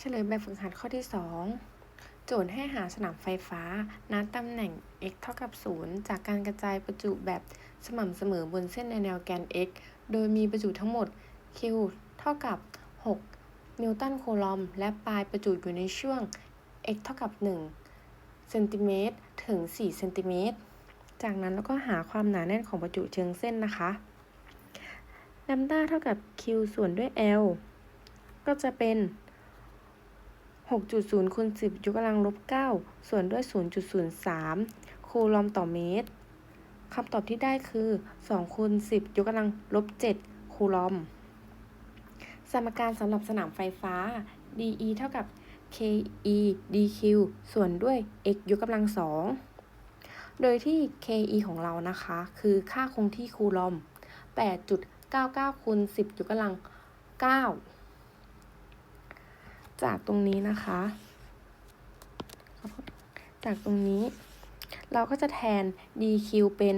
เฉลยแบบฝึกหัดข้อที่ 2 โจทย์ให้หาสนามไฟฟ้าณตำแหน่ง x เท่ากับ 0 จากการกระจายประจุแบบสม่ำเสมอบนเส้นในแนวแกน x โดยมีประจุทั้งหมด q เท่ากับ 6 นิวตันโคลอม และปลายประจุอยู่ในช่วง x เท่ากับ 1 เซนติเมตรถึง 4 เซนติเมตร จากนั้นเราก็หาความหนาแน่นของประจุเชิงเส้นนะคะแลมด้าเท่ากับ q ส่วนด้วย l ก็จะเป็น 6.0คูณ10 ยกกำลังลบ 9 ส่วนด้วย 0.03 คูลอมต่อเมตรคำตอบที่ได้คือ2คูณ10 ยกกำลังลบ 7 คูลอม สมการสำหรับสนามไฟฟ้า DE เท่ากับ KE dq ส่วนด้วย x ยกกำลัง2โดยที่ KE ของเรานะคะ คือค่าคงที่คูลอม 8.99คูณ10 ยกกำลัง9 จากตรงนี้นะคะ จากตรงนี้ เราก็จะแทน dq เป็น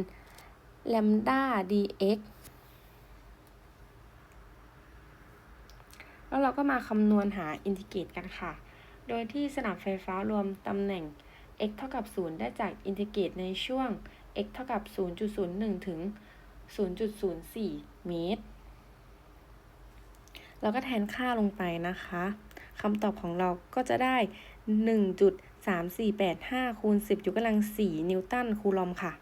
lambda dx แล้วเราก็มาคำนวณหาอินทิเกรตกันค่ะ โดยที่สนามไฟฟ้ารวมตำแหน่ง x เท่ากับ 0 ได้จากอินทิเกรตในช่วง x เท่ากับ 0.01 ถึง 0.04 เมตรเราก็แทนค่าลงไปนะคะ คำตอบของเราก็จะได้ 1.3485คูณ10ยกกำลัง4นิวตันคูลอมค่ะ